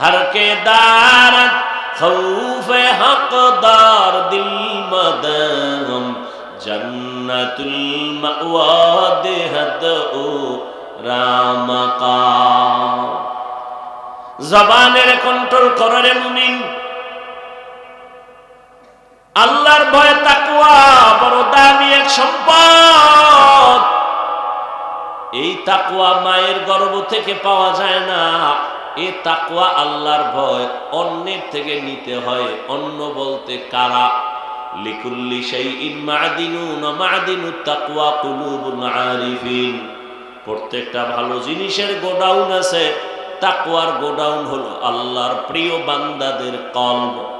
ہر کے دارت خوف حق دار دل مدہم جنت المعوا دہت او رامقا জবানের কন্ট্রোল করো রে মুমিন আল্লাহর ভয় তাকুয়া বড় দামি এক সম্পদ। এই তাকুয়া মায়ের গর্ভ থেকে পাওয়া যায় না। এ তাকুয়া আল্লাহর ভয়, অন্যের থেকে নিতে হয়। অন্য বলতে কারা? লিকুল্লি সেই প্রত্যেকটা ভালো জিনিসের গোডাউন আছে। তাকুয়ার গোডাউন হলো আল্লাহর প্রিয় বান্দাদের কলব।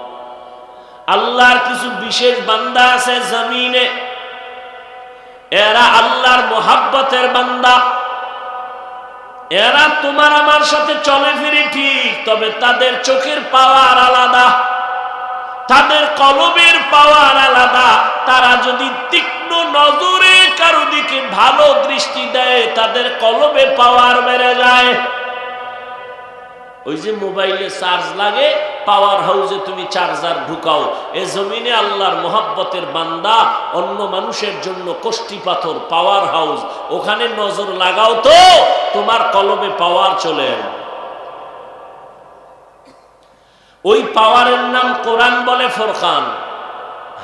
আল্লাহর কিছু বিশেষ বান্দা আছে জমিনে। এরা আল্লাহর মোহাব্বতের বান্দা। এরা তোমার আমার সাথে চলে ফিরে ঠিক, তবে তাদের চোখের পাওয়ার আলাদা, তাদের কলমের পাওয়ার আলাদা। তারা যদি তীক্ষ্ণ নজরে কারও দিকে ভালো দৃষ্টি দেয়, তাদের কলমে পাওয়ার বেড়ে যায়। ওই যে মোবাইলে চার্জ লাগে পাওয়ার হাউসে তুমি চার্জার ঢুকাও। এ জমিনে আল্লাহর মোহাব্বতের বান্দা, অন্য মানুষের জন্য কষ্টি পাথর পাওয়ার হাউস ওখানে নজর লাগাও তো, তোমার কলমে পাওয়ার চলে ওই পাওয়ারের নাম কোরআন বলে ফোরকান,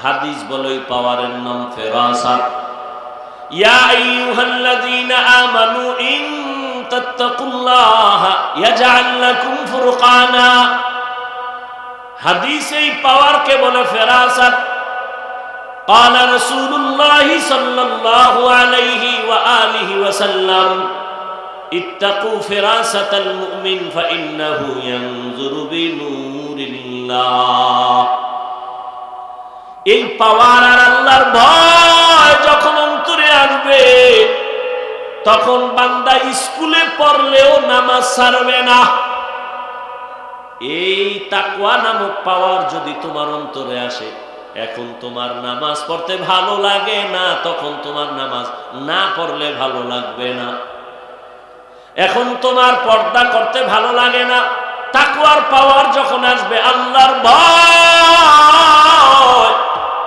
হাদিস বলে ওই পাওয়ারের নাম ফেরাসাত। ইয়া আইয়ুহাল্লাযীনা আমানু ইন তাত্তাকুল্লাহা ইয়াজআল লাকুম ফুরকানা হাদিস এই পাওয়ারকে বলে ফেরাসাত قال رسول الله صلى الله عليه وآله وسلم اتقوا فراسة المؤمن فإنه ينظر بنور الله এই পাওয়ার আর আল্লাহর ভয় যখন অন্তরে আসবে তখন বান্দা স্কুলে পড়লেও নামাজ ছাড়বে না। এই তাকুয়া নামক পাওয়ার যদি তোমার অন্তরে আসে, এখন তোমার নামাজ পড়তে ভালো লাগে না, তখন তোমার নামাজ না পড়লে ভালো লাগবে না। এখন তোমার পর্দা করতে ভালো লাগে না তাকুয়ার পাওয়ার যখন আসবে, আল্লাহর ভয়,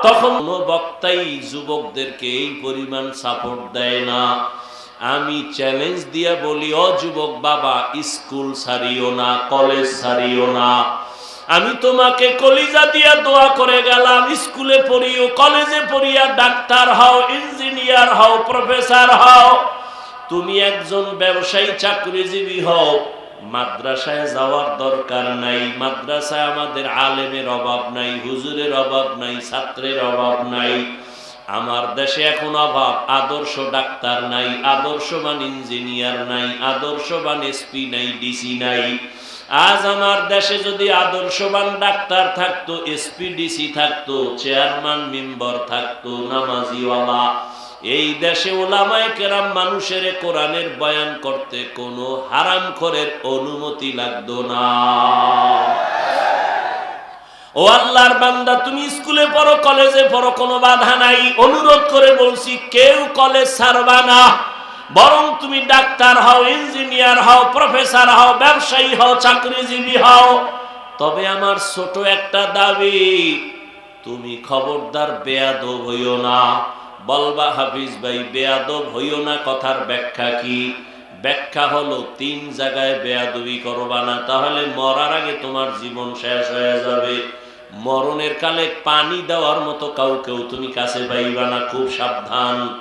তখন বক্তাই যুবকদেরকে এই পরিমাণ সাপোর্ট দেয় না। আমি চ্যালেঞ্জ দিয়ে বলি, ও যুবক বাবা স্কুল সারিও না কলেজ সারিও না। আমি তোমাকে কলিজা দিয়া দোয়া করে গেলাম স্কুলে পড়িও কলেজে পড়িয়া ডাক্তার হও ইঞ্জিনিয়ার হও প্রফেসর হও। তুমি একজন ব্যবসায়ী, চাকরিজীবী হও। মাদ্রাসায় যাওয়ার দরকার নাই, মাদ্রাসায় আমাদের আলেমের অভাব নাই, হুজুরের অভাব নাই, ছাত্রের অভাব নাই। আমার দেশে এখন অভাব, আদর্শ ডাক্তার নাই, আদর্শবান ইঞ্জিনিয়ার নাই, আদর্শবান এসপি নাই ডিসি নাই। আজ আমার দেশে যদি আদর্শবান ডাক্তার থাকতো এসপি ডিসি থাকতো, চেয়ারম্যান, মেম্বার থাকতো, নামাজিওয়ালা, এই দেশে ওলামায় কেরাম মানুষের কোরআনের বয়ান করতে কোনো হারাম করের অনুমতি লাগতো না। ও আল্লাহর বান্দা, তুমি স্কুলে পড়ো, কলেজে পড়ো, কোনো বাধা নাই। অনুরোধ করে বলছি, কেউ কলেজ ছাড়বা না। বরং তুমি ডাক্তার হও, ইঞ্জিনিয়ার হও, প্রফেসর হও, ব্যবসায়ী হও, চাকরিজীবী হও। তবে আমার ছোট একটা দাবি, তুমি খবরদার বেয়াদব হইও না। বলবা, হাফিজ ভাই, বেয়াদব হইও না, কথার ব্যাখ্যা কি? ব্যাখ্যা হলো, তিন জায়গায় বেয়াদবি করবা না, তাহলে মরার আগে তোমার জীবন শেষ হয়ে যাবে। মরণের কালে পানি দেওয়ার মতো কাউকেও তুমি কাছে পাইবা না, খুব সাবধান।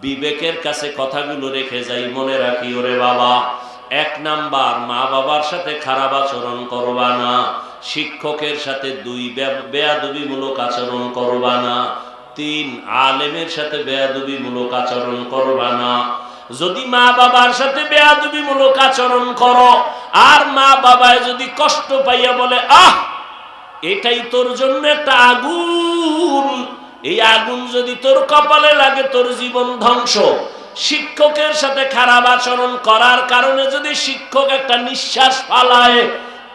বিবেকের কাছে কথাগুলো রেখে যাই, মনে রাখি, ওরে বাবা, এক নাম্বার, মা বাবার সাথে খারাপ আচরণ করবা না, শিক্ষকের সাথে দুই বেয়াদবিমূলক আচরণ করবা না, তিন, আলেমের সাথে বেয়াদবিমূলক আচরণ করবা না। যদি মা বাবার সাথে বেয়াদবিমূলক আচরণ করো, আর মা বাবায় যদি কষ্ট পাইয়া বলে, আহ এটাই তোর জন্য একটা আগুন। এই আগুন যদি তোর কপালে লাগে, তোর জীবন ধ্বংস। শিক্ষকের সাথে খারাপ আচরণ করার কারণে যদি শিক্ষক একটা নিঃশ্বাস ফালায়,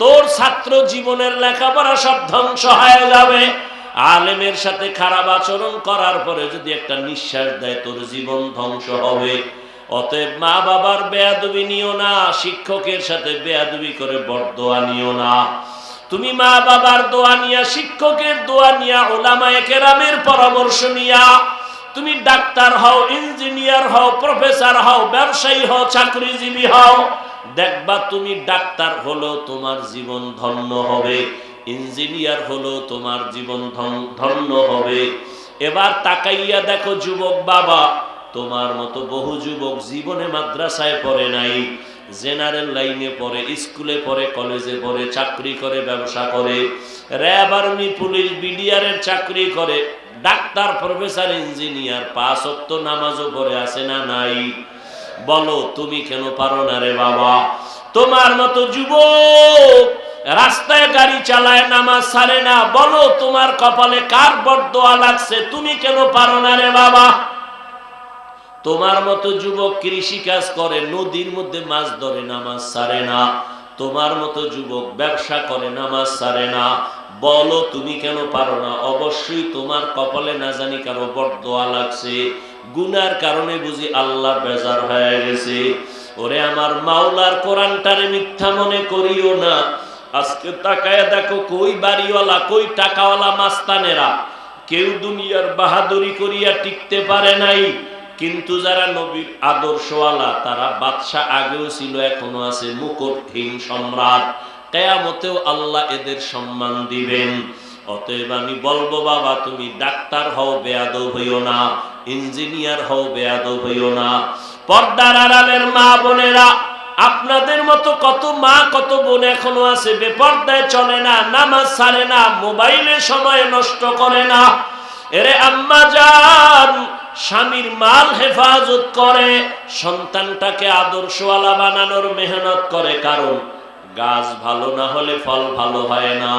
তোর ছাত্র জীবনের লেখাপড়া সব ধ্বংস হয়ে যাবে। আলেমের সাথে খারাপ আচরণ করার পরে যদি একটা নিঃশ্বাস দেয়, তোর জীবন ধ্বংস হবে। অতএব মা বাবার বেয়াদবি নিও না, শিক্ষকের সাথে বেয়াদবি করে বরদোয়া নিও না। তুমি মা বাবার দোয়া নিয়া, শিক্ষকের দোয়া নিয়া, ওলামায়ে কেরামের পরামর্শ নিয়া, তুমি ডাক্তার হও, ইঞ্জিনিয়ার হও, প্রফেসর হও, ব্যবসায়ী হও, চাকরিজীবী হও, দেখবা তুমি ডাক্তার হলো তোমার জীবন ধন্য হবে, ইঞ্জিনিয়ার হলো তোমার জীবন ধন- ধন্য হবে। এবার তাকাইয়া দেখো যুবক বাবা, তোমার মতো বহু যুবক জীবনে মাদ্রাসায় পড়ে নাই। জেনারেল লাইনে পড়ে, স্কুলে পড়ে, কলেজে পড়ে, চাকরি করে, ব্যবসা করে। র্যাব আর্মি, পুলিশ বিডিআরের চাকরি করে। ডাক্তার, প্রফেসর, ইঞ্জিনিয়ার, পাঁচ নামাজও পড়ে আছে না নাই? বলো, তুমি কেন পারো না রে বাবা? তোমার মতো যুবক রাস্তায় গাড়ি চালায়, নামাজ ছাড়ে না। বলো, তোমার কপালে কার বরদোয়া লাগছে? তুমি কেন পারো না রে বাবা? তোমার মতো যুবক কৃষি কাজ করে, নদীর মধ্যে মাছ ধরে, নামাজ ছাড়ে না। তোমার মতো যুবক ব্যবসা করে, নামাজ ছাড়ে না। বলো, তুমি কেন পারো না? অবশ্যই তোমার কপালে না জানি কারও বরদোয়া লাগছে। গুনার কারণে বুঝি আল্লাহ বেজার হয়ে গেছে। ওরে আমার মাওলার কোরআনটারে মিথ্যা মনে করিও না। আজকে তাকায় দেখো, কই বাড়িওয়ালা, কই টাকাওয়ালা মাস্তানেরা। কেউ দুনিয়ার বাহাদুরি করিয়া টিকতে পারে নাই। কিন্তু যারা নবীর আদর্শওয়ালা, তারা বাদশাহ আগেও ছিল, এখনও আছে। মুকুটহীন সম্রাট। কেয়ামতেও আল্লাহ এদের সম্মান দিবেন। অতএব আমি বলব, বাবা, তুমি ডাক্তার হও, বেয়াদব হইও না। ইঞ্জিনিয়ার হও, বেয়াদব হইও না। পর্দার আড়ালের মা বোনেরা, আপনাদের মতো কত মা, কত বোন এখনও আছে, বেপর্দায় চলে না, নামাজ ছাড়ে না, মোবাইলে সময় নষ্ট করে না। এরে আম্মা যান স্বামীর মাল হেফাজত করে, সন্তানটাকে আদর্শওয়ালা বানানোর মেহনত করে, কারণ গাছ ভালো না হলে ফল ভালো হয় না।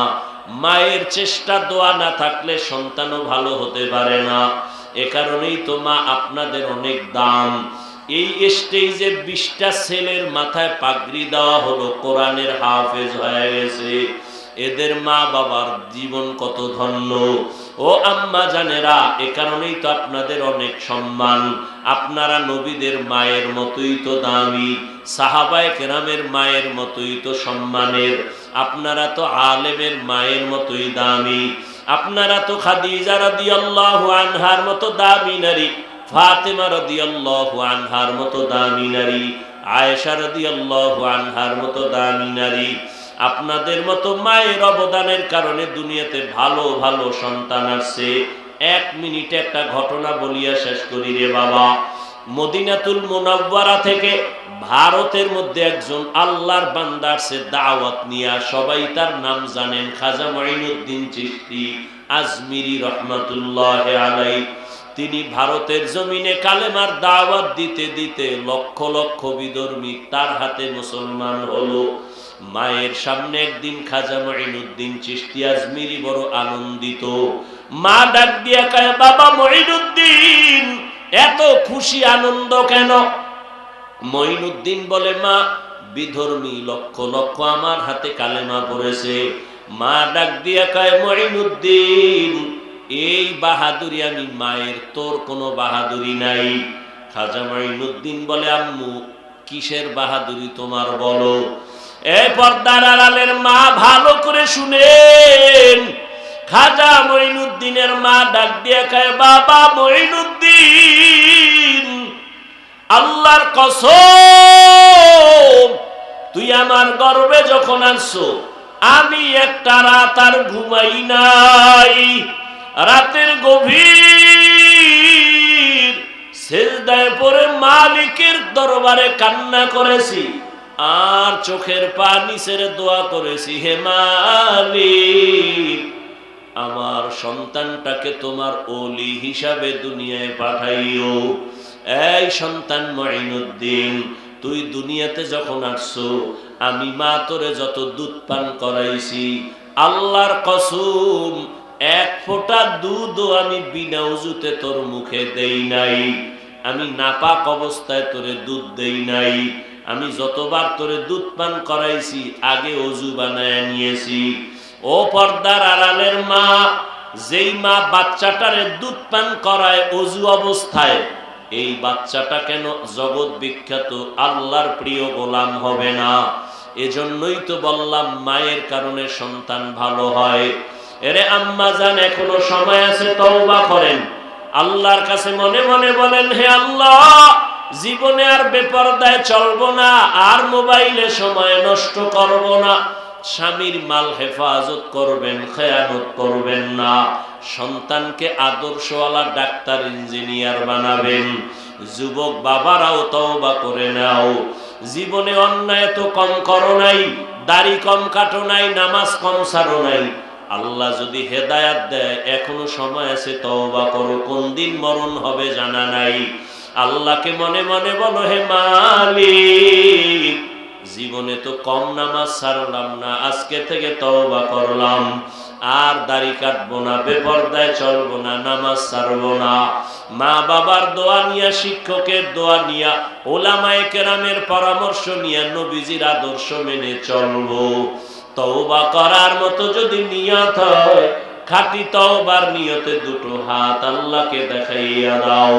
মায়ের চেষ্টা দোয়া না থাকলে সন্তানও ভালো হতে পারে না। এ কারণেই তো মা আপনাদের অনেক দাম এই স্টেজে বিশটা ছেলের মাথায় পাগড়ি দেওয়া হলো, কোরআনের হাফেজ হয়ে গেছে। এদের মা বাবার জীবন কত ধন্য। ও আম্মা জানেরা, এ কারণেই তো আপনাদের অনেক সম্মান। আপনারা নবীদের মায়ের মতোই তো দামি, সাহাবায় কেরামের মায়ের মতোই তো সম্মানের। আপনারা তো আলেমের মায়ের মতোই দামি। আপনারা তো খাদিজা রাদিয়াল্লাহু আনহার মতো দামি নারী, ফাতেমা রাদিয়াল্লাহু আনহার মতো দামি নারী, আয়েশা রাদিয়াল্লাহু আনহার মতো দামি নারী। আপনাদের মতো মায়ের অবদানের কারণে দুনিয়াতে ভালো ভালো সন্তান আসছে। এক মিনিটে একটা ঘটনা বলিয়া শেষ করি রে বাবা। মদিনাতুল মোনাব্বারা থেকে ভারতের মধ্যে একজন আল্লাহর বান্দার সে দাওয়াত নিয়া। সবাই তার নাম জানেন খাজা মঈনুদ্দিন চিশতি আজমিরি রহমাতুল্লাহ আলাই তিনি ভারতের জমিনে কালেমার দাওয়াত দিতে দিতে লক্ষ লক্ষ বিধর্মী তার হাতে মুসলমান হলো। মায়ের সামনে একদিন খাজা মঈনুদ্দিন চিশতি আজমিরি বড় আনন্দিত। মা ডাক দিয়া কয়, বাবা মঈনুদ্দিন, এত খুশি আনন্দ কেন? মঈনুদ্দিন বলে, মা, বিধর্মী লক্ষ লক্ষ আমার হাতে কালেমা পড়েছে। মা ডাক দিয়া কয়, মঈনুদ্দিন, এই বাহাদুরি আমি মায়ের, তোর কোনো বাহাদুরি নাই। খাজা মঈনুদ্দিন বলে, আম্মু, কিসের বাহাদুরি তোমার বলো? এ পর্দার আড়ালের মা ভালো করে শুনেন। খাজা মঈনুদ্দিনের মা ডাক দিয়ে খায় বাবা মঈনুদ্দিন, আল্লাহর কসম, তুই আমার গর্বে যখন আসছো, আমি একটা রাত আর ঘুমাই নাই। রাতের গভীর সেজদায় পরে মালিকের দরবারে কান্না করেছি। আর চোখের পানি ছেড়ে দোয়া করেছি, হে মালিক, আমার সন্তানটাকে তোমার ওলি হিসাবে দুনিয়ায় পাঠাইও। এই সন্তান মঈনুদ্দিন, তুই দুনিয়াতে যখন আসছো, আমি মা তোরে যত দুধ পান করাইছি, আল্লাহর কসম, এক ফোঁটা দুধও আমি বিনা উজুতে তোর মুখে দেই নাই। আমি নাপাক অবস্থায় তোরে দুধ দেই নাই। আমি যতবার তোরে দুধ পান করাইছি, আগে অজু বানায় নিয়েছি। ও পর্দার আড়ালের মা, যেই মা বাচ্চাটারে দুধ পান করায় অজু অবস্থায়, এই বাচ্চাটা কেন জগৎ বিখ্যাত, আল্লাহর প্রিয় গোলাম হবে না? এজন্যই তো বললাম, মায়ের কারণে সন্তান ভালো হয়। এরে আম্মা জান, এখনও সময় আছে, তওবা করেন। আল্লাহর কাছে মনে মনে বলেন, হে আল্লাহ! জীবনে আর বেপরদায় চলবো না, আর মোবাইলে সময় নষ্ট করব না। স্বামীর মাল হেফাজত করবেন, খেয়ানত করবেন না। সন্তানকে আদর্শওয়ালা ডাক্তার, ইঞ্জিনিয়ার বানাবেন। যুবক বাবারাও তওবা করে নাও। জীবনে অন্যায় তো কম করো নাই, দাড়ি কম কাটো নাই, নামাজ কম সারো নাই। আল্লাহ যদি হেদায়াত দেয়, এখনও সময় আছে তওবা করো। কোন দিন মরণ হবে জানা নাই। আল্লাহকে মনে মনে বলো, হে মালিক, জীবনে তো কম নামাজ ছাড়লাম না, আজকে থেকে তওবা করলাম। আর দাড়ি কাটবো না, বেপরদায় চলবো না, নামাজ ছাড়বো না। মা বাবার দোয়া নিয়া, শিক্ষকের দোয়া নিয়া, ওলামায়ে কেরামের পরামর্শ নিয়ে, নবীজির আদর্শ মেনে চলবো। তওবা করার মতো যদি নিয়ত হয়, খাঁটি তওবার নিয়তে দুটো হাত আল্লাহকে দেখাইয়া দাও।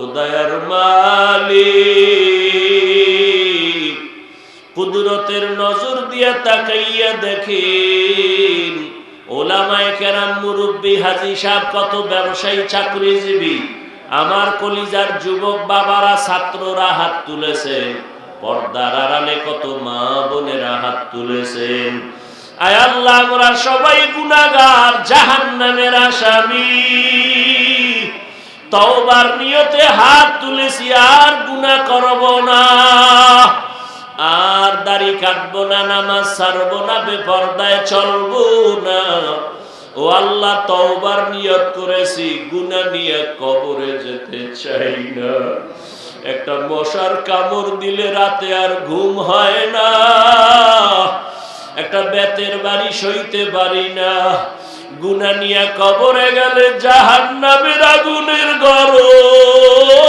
উদয়ের মালিক, কুদরতের নজর দিয়ে তাকাইয়া দেখেন, ওলামায় কেরাম মুরব্বী হাজি কত ব্যবসায়ী চাকরিজীবী। আমার কলিজার যুবক বাবারা ছাত্ররা হাত তুলেছেন পর্দার আড়ালে কত মা বোনেরা হাত তুলেছেন আয় আল্লাহ, আমরা সবাই গুনাগার জাহান আসামি। তওবার নিয়তে হাত তুলেছি, আর গুনাহ করব না। আর দাড়ি কাটবো না, নামাজ ছাড়বো না, বেপরদায় চলবো না। ও আল্লাহ, তওবার নিয়ত করেছি গুনা নিয়ে কবরে যেতে চাই না। একটা মশার কামড় দিলে রাতে আর ঘুম হয় না। একটা বেতের বাড়ি সইতে পারি না। গুনা নিয়ে কবরে গেলে জাহান নামের আগুনের গরম।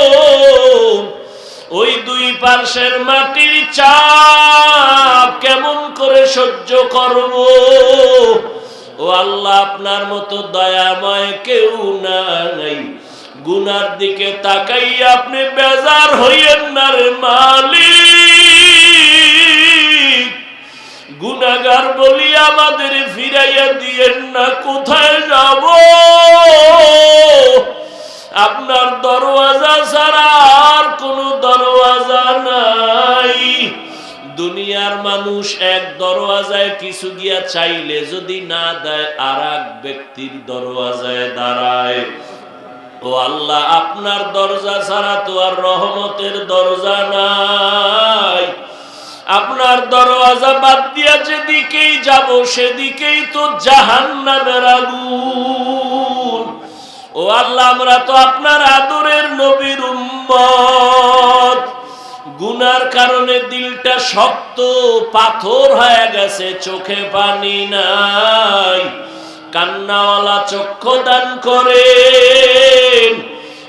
ওই দুই পার্শ্বের মাটির চাপ কেমন করে সহ্য করব? ও আল্লাহ, আপনার মতো দয়াময় কেউ নাই। গুনার দিকে তাকাই আপনি বেজার হইয়েন না রে মালিক। গুনাগার বলি আমাদের ফিরাইয়া দিয়েন না, কোথায় যাব? আপনার দরওয়াজা ছাড়া আর কোনো দরওয়াজা নাই। দুনিয়ার মানুষ এক দরওয়াজায় কিছু গিয়া চাইলে যদি না দেয় আর এক ব্যক্তির দরওয়াজায় দাঁড়ায়। ও আল্লাহ, আপনার দরজা ছাড়া তো আর রহমতের দরজা নাই। আপনার দরওয়াজা বাদ দিয়া যেদিকেই যাব সেদিকেই তো জাহান নামের আগুন। ও আল্লাহ, আমরা তো আপনার আদরের নবীর উম্মত। গুনার কারণে দিলটা শক্ত, পাথর হয়ে গেছে, চোখে পানি নাই। কান্নাওয়ালা চক্ষু দান করে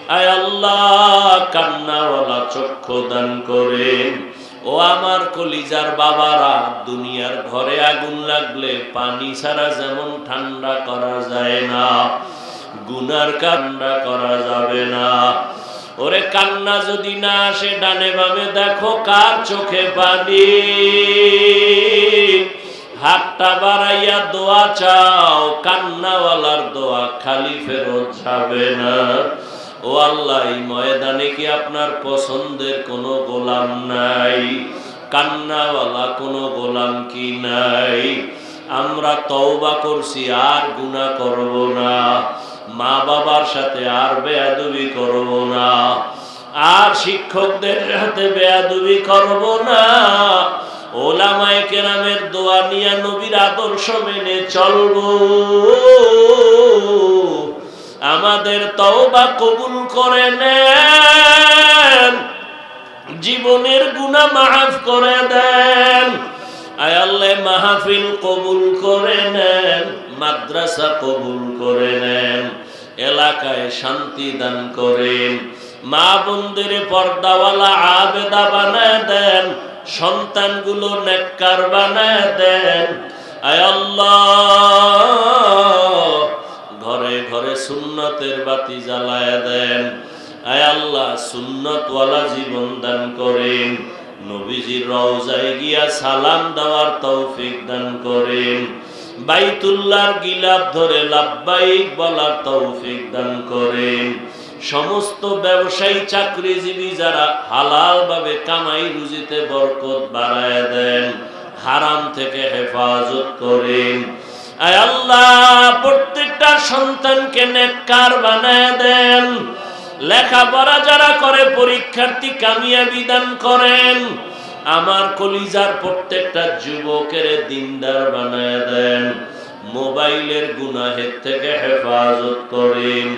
আয় আল্লাহ, কান্নাওয়ালা চক্ষু দান করেন। ও আমার কলিজার বাবারা, দুনিয়ার ঘরে আগুন লাগলে পানি ছাড়া যেমন ঠান্ডা করা যায় না, গুনার কান্না করা যাবে না। ওরে কান্না যদি না আসে, ডানে বামে দেখো কার চোখে পানি। হাতটা বাড়াইয়া দোয়া চাও, কান্নাওয়ালার দোয়া খালি ফেরত যাবে না। ও আল্লাহ, এই ময়দানে কি আপনার পছন্দের কোনো গোলাম নাই? কান্নাওয়ালা কোনো গোলাম কি নাই? আমরা তওবা করছি, আর গুনাহ করব না। মা বাবার সাথে আর বেয়াদবি করব না। আর শিক্ষকদের সাথে বেয়াদবি করব না। ওলামায়ে কেরামের দোয়া নিয়ে নবীর আদর্শ মেনে চলবো। আমাদের তওবা কবুল করে নেন। জীবনের গুনাহ মাফ করে দেন। আয় আল্লাহ, মাহফিল কবুল করে নেন, মাদ্রাসা কবুল করে নেন, এলাকায় শান্তি দান করেন, মা বন্দির পর্দাওয়ালা আবেদা বানায় দেন, সন্তানগুলো নেককার বানায় দেন। আয় আল্লাহ ঘরে সুন্নতের বাতি জ্বালায় দেন। আয় আল্লাহ, সুন্নতওয়ালা জীবন দান করেন। নবীজির রওজায় গিয়া সালাম দেওয়ার তৌফিক দান করেন। বাইতুল্লাহর গিলাপ ধরে লাভবাইক বলার তৌফিক দান করেন। সমস্ত ব্যবসায়ী, চাকরিজীবী যারা হালাল ভাবে কামাই রুজিতে বরকত বাড়ায় দেন, হারাম থেকে হেফাজত করেন। আয় আল্লাহ, প্রত্যেকটা সন্তানকে নেককার বানায় দেন। লেখাপড়া যারা করে, পরীক্ষার্থী কামিয়াবি দান করেন। আমার কলিজার প্রত্যেকটা যুবকের দিনদার বানায় দেন। মোবাইলের গুনাহের থেকে হেফাজত করেন।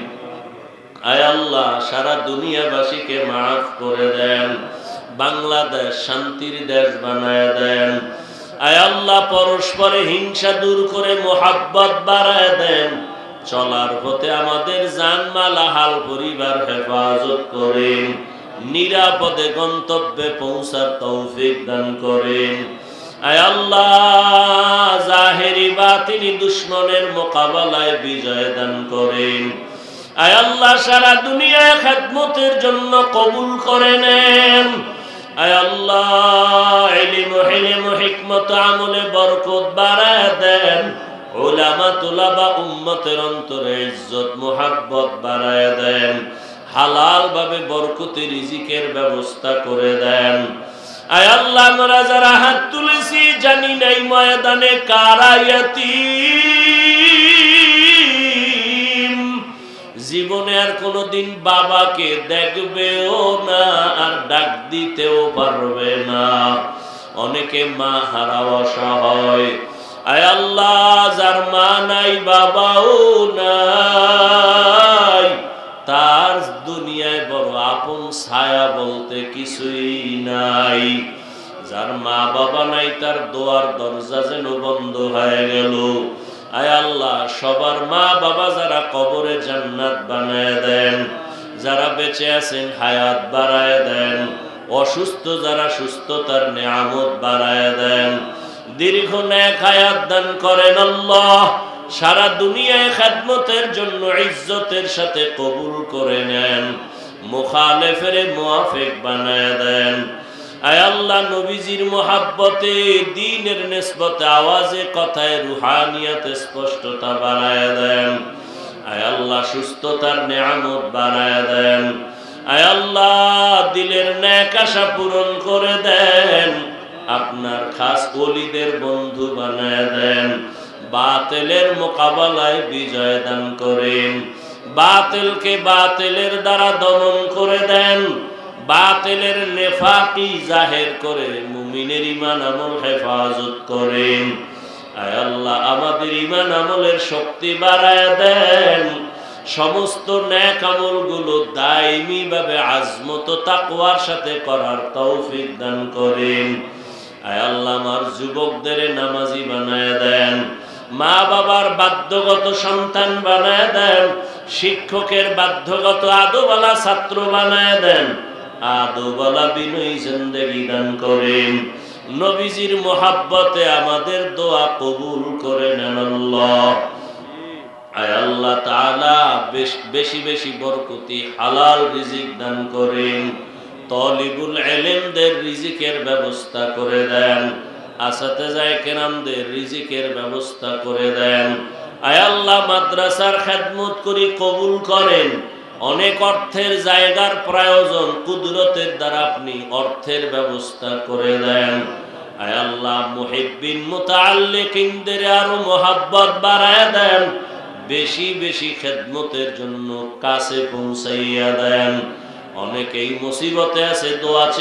আয় আল্লাহ, সারা দুনিয়াবাসীকে মাফ করে দেন। বাংলাদেশ শান্তির দেশ বানায় দেন। আয় আল্লাহ, পরস্পরে হিংসা দূর করে মোহাব্বত বাড়ায় দেন। চলার পথে আমাদের জানমাল হাল পরিবার হেফাজত করেন। নিরাপদে গন্তব্যে পৌঁছার তৌফিক দান করেন। আয় আল্লাহ, জাহেরি দুশ্মনের মোকাবেলায় বিজয় দান করেন। আয় আল্লাহ, সারা দুনিয়ায় খেদমতের জন্য কবুল করে নেন। দেন। হালাল ভাবে ব্যবস্থা করে দেন। আমরা যারা হাত তুলেছি জানি নাই ময়দানে কারায়াতি জীবনে আর কোনোদিন বাবাকে দেখবেও না, আর ডাক দিতেও পারবে না। অনেকে মা হারাও অসহায়। আয় আল্লাহ, যার মা নাই, বাবাও নাই। তার দুনিয়ায় বড় আপন ছায়া বলতে কিছুই নাই। যার মা বাবা নাই, তার দোয়ার দরজা যেন বন্ধ হয়ে গেল। আয় আল্লাহ, সবার মা বাবা যারা কবরে জান্নাত বানায় দেন, যারা বেঁচে আছেন হায়াত বাড়ায় দেন, অসুস্থ যারা সুস্থতার নিয়ামত বাড়ায় দেন। দীর্ঘ ন্যাক হায়াত দান করেন আল্লাহ, সারা দুনিয়ায় খেদমতের জন্য ইজ্জতের সাথে কবুল করে নেন, মুখালেফের মুআফিক বানায় দেন। নবীজির মোহাব্বতে, দিনের কথায় রুহানিয়াতে স্পষ্টতা বাড়ায় আল্লাহ সুস্থতার দিলের ন্যাক আশা পূরণ করে দেন। আপনার খাস অলিদের বন্ধু বানায় দেন। বাতেলের মোকাবেলায় বিজয় দান করেন। বাতেলকে বাতেলের দ্বারা দমন করে দেন। বাতেলের নেফাকি জাহের করে মুমিনের ইমান আমল হেফাজত করেন। আয় আল্লাহ, আমাদের ইমান আমলের শক্তি বাড়ায় দেন। সমস্ত ন্যাক আমলগুলো দায়মি ভাবে আজমত তাকওয়ার সাথে করার তৌফিক দান করেন। আয় আল্লাহ, আমার যুবকদের নামাজি বানায় দেন। মা বাবার বাধ্যগত সন্তান বানায় দেন। শিক্ষকের বাধ্যগত আদোবালা ছাত্র বানায় দেন। জিন্দেগি দান করেন। নবীজির মোহাব্বতে আমাদের দোয়া কবুল করে নেন আল্লাহ। আয় বেশ- বেশি বরকতি, হালাল রিজিক দান করেন। তলিবুল এলেমদের রিজিকের ব্যবস্থা করে দেন। আসাতে যায় কেরামদের রিজিকের ব্যবস্থা করে দেন। আয় আল্লাহ মাদ্রাসার খেদমত করি কবুল করেন। অনেক অর্থের জায়গার প্রয়োজন কুদরতের দ্বারা আপনি অর্থের ব্যবস্থা করে দেন। আরও বাড়ায় দেন। বেশি বেশি খেদমতের জন্য কাছে পৌঁছাইয়া দেন। অনেকেই মুসিবতে আছে, দোয়া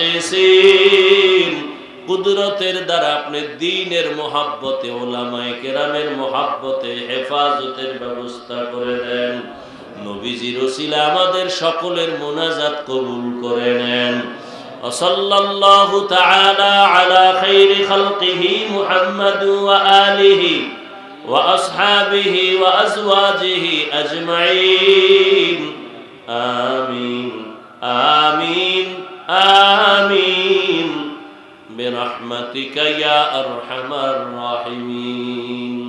কুদরতের দ্বারা আপনি দিনের মোহাব্বতে ওলামায়ে কেরামের মোহাব্বতে হেফাজতের ব্যবস্থা করে দেন। নবীজির ওসিলা আমাদের সকলের মোনাজাত কবুল করে নেন وصلى الله تعالى على خير خلقه محمد وآله وأصحابه وأزواجه أجمعين آمين آمين آمين برحمتك يا أرحم الراحمين